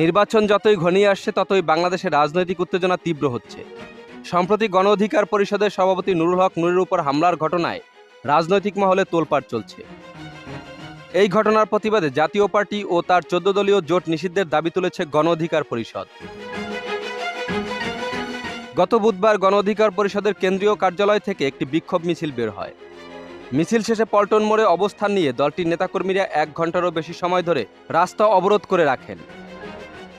নির্বাচন যতই ঘনিয়ে আসছে, ততই বাংলাদেশের রাজনৈতিক উত্তেজনা তীব্র হচ্ছে। সম্প্রতি গণ অধিকার পরিষদের সভাপতি নুরুল হক নুরের উপর হামলার ঘটনায় রাজনৈতিক মহলে তোলপাড় চলছে। এই ঘটনার প্রতিবাদে জাতীয় পার্টি ও তার চোদ্দ দলীয় জোট নিষিদ্ধের দাবি তুলেছে গণ অধিকার পরিষদ। গত বুধবার গণ অধিকার পরিষদের কেন্দ্রীয় কার্যালয় থেকে একটি বিক্ষোভ মিছিল বের হয়। মিছিল শেষে পল্টন মোড়ে অবস্থান নিয়ে দলটির নেতাকর্মীরা এক ঘন্টারও বেশি সময় ধরে রাস্তা অবরোধ করে রাখেন।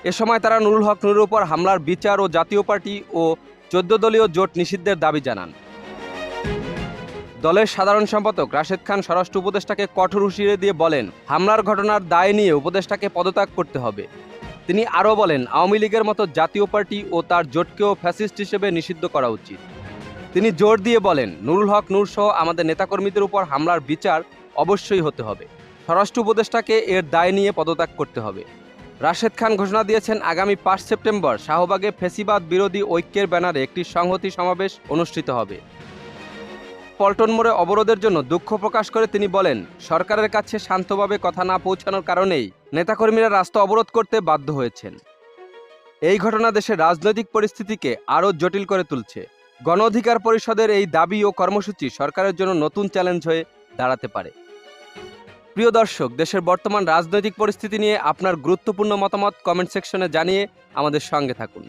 এ সময় তারা নুরুল হক নুরের উপর হামলার বিচার ও জাতীয় পার্টি ও চোদ্দ দলীয় জোট নিষিদ্ধের দাবি জানান। দলের সাধারণ সম্পাদক রাশেদ খান স্বরাষ্ট্র উপদেষ্টাকে কঠোর হুঁশিয়ারি দিয়ে বলেন, হামলার ঘটনার দায় নিয়ে উপদেষ্টাকে পদত্যাগ করতে হবে। তিনি আরও বলেন, আওয়ামী লীগের মতো জাতীয় পার্টি ও তার জোটকেও ফ্যাসিস্ট হিসেবে নিষিদ্ধ করা উচিত। তিনি জোর দিয়ে বলেন, নুরুল হক, নূর সহ আমাদের নেতাকর্মীদের উপর হামলার বিচার অবশ্যই হতে হবে। স্বরাষ্ট্র উপদেষ্টাকে এর দায় নিয়ে পদত্যাগ করতে হবে। রাশেদ খান ঘোষণা দিয়েছেন আগামী পাঁচ সেপ্টেম্বর শাহবাগে ফেসিবাদ বিরোধী ঐক্যের ব্যানারে একটি সংহতি সমাবেশ অনুষ্ঠিত হবে। পল্টন মোড়ে অবরোধের জন্য দুঃখ প্রকাশ করে তিনি বলেন, সরকারের কাছে শান্তভাবে কথা না পৌঁছানোর কারণেই নেতাকর্মীরা রাস্তা অবরোধ করতে বাধ্য হয়েছেন। এই ঘটনা দেশের রাজনৈতিক পরিস্থিতিকে আরও জটিল করে তুলছে। গণ অধিকার পরিষদের এই দাবি ও কর্মসূচি সরকারের জন্য নতুন চ্যালেঞ্জ হয়ে দাঁড়াতে পারে। প্রিয় দর্শক, দেশের বর্তমান রাজনৈতিক পরিস্থিতি নিয়ে আপনার গুরুত্বপূর্ণ মতামত কমেন্ট সেকশনে জানিয়ে আমাদের সঙ্গে থাকুন।